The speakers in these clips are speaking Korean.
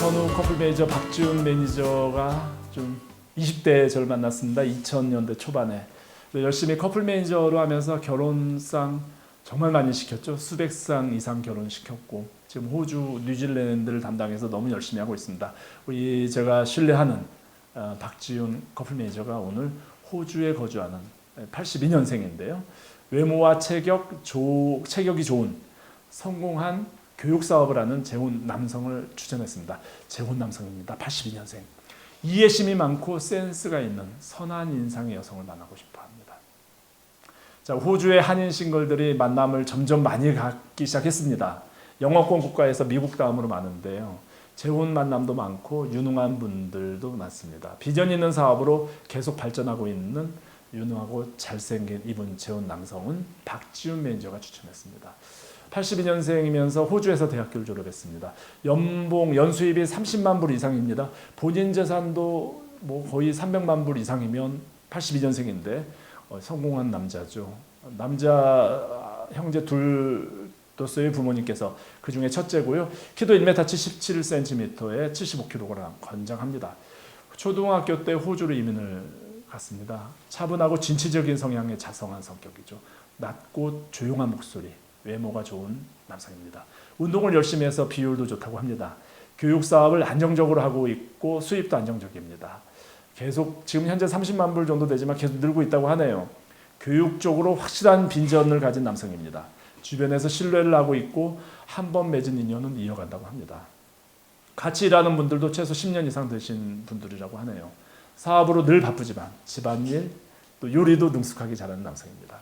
커플 매니저 박지훈 매니저가 좀 20대 저를 만났습니다. 2000년대 초반에 열심히 커플 매니저로 하면서 결혼상 정말 많이 시켰죠. 수백 상 이상 결혼 시켰고 지금 호주, 뉴질랜드를 담당해서 너무 열심히 하고 있습니다. 우리 제가 신뢰하는 어, 박지훈 커플 매니저가 오늘 호주에 거주하는 82년생인데요. 외모와 체격, 조, 체격이 좋은 성공한 교육 사업을 하는 재혼 남성을 추천했습니다. 재혼 남성입니다. 82년생. 이해심이 많고 센스가 있는 선한 인상의 여성을 만나고 싶어 합니다. 자, 호주의 한인 싱글들이 만남을 점점 많이 갖기 시작했습니다. 영어권 국가에서 미국 다음으로 많은데요. 재혼 만남도 많고 유능한 분들도 많습니다. 비전 있는 사업으로 계속 발전하고 있는 유능하고 잘생긴 이분 재혼 남성은 박지훈 매니저가 추천했습니다. 82년생이면서 호주에서 대학교를 졸업했습니다. 연봉 연수입이 30만 불 이상입니다. 본인 재산도 뭐 거의 300만 불 이상이면 82년생인데 어, 성공한 남자죠. 남자 형제 둘로서의 부모님께서 그 중에 첫째고요. 키도 1m 77cm에 75kg 건장합니다. 초등학교 때 호주로 이민을 갔습니다. 차분하고 진취적인 성향의 자성한 성격이죠. 낮고 조용한 목소리, 외모가 좋은 남성입니다. 운동을 열심히 해서 비율도 좋다고 합니다. 교육 사업을 안정적으로 하고 있고 수입도 안정적입니다. 계속 지금 현재 30만 불 정도 되지만 계속 늘고 있다고 하네요. 교육적으로 확실한 빈전을 가진 남성입니다. 주변에서 신뢰를 하고 있고 한 번 맺은 인연은 이어간다고 합니다. 같이 일하는 분들도 최소 10년 이상 되신 분들이라고 하네요. 사업으로 늘 바쁘지만 집안일 또 요리도 능숙하게 잘하는 남성입니다.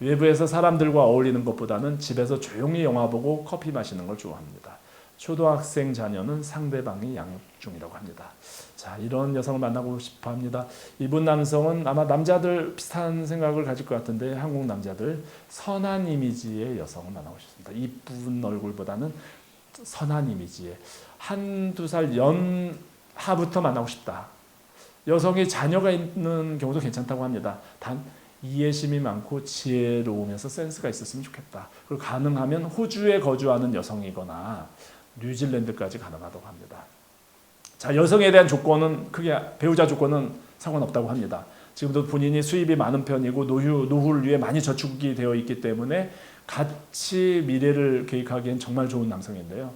외부에서 사람들과 어울리는 것보다는 집에서 조용히 영화 보고 커피 마시는 걸 좋아합니다. 초등학생 자녀는 상대방이 양육 중이라고 합니다. 자, 이런 여성을 만나고 싶어 합니다. 이분 남성은 아마 남자들 비슷한 생각을 가질 것 같은데 한국 남자들 선한 이미지의 여성을 만나고 싶습니다. 이쁜 얼굴보다는 선한 이미지의 한두 살 연 하부터 만나고 싶다. 여성이 자녀가 있는 경우도 괜찮다고 합니다. 단 이해심이 많고 지혜로우면서 센스가 있었으면 좋겠다. 그리고 가능하면 호주에 거주하는 여성이거나 뉴질랜드까지 가능하다고 합니다. 자, 여성에 대한 조건은 크게 배우자 조건은 상관없다고 합니다. 지금도 본인이 수입이 많은 편이고 노후 노후를 위해 많이 저축이 되어 있기 때문에 같이 미래를 계획하기엔 정말 좋은 남성인데요.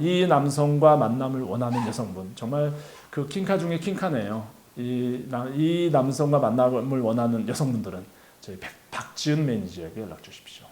이 남성과 만남을 원하는 여성분 정말 그 킹카 중에 킹카네요. 이, 남, 이 남성과 만남을 원하는 여성분들은 저희 백- 박지은 매니저에게 연락 주십시오.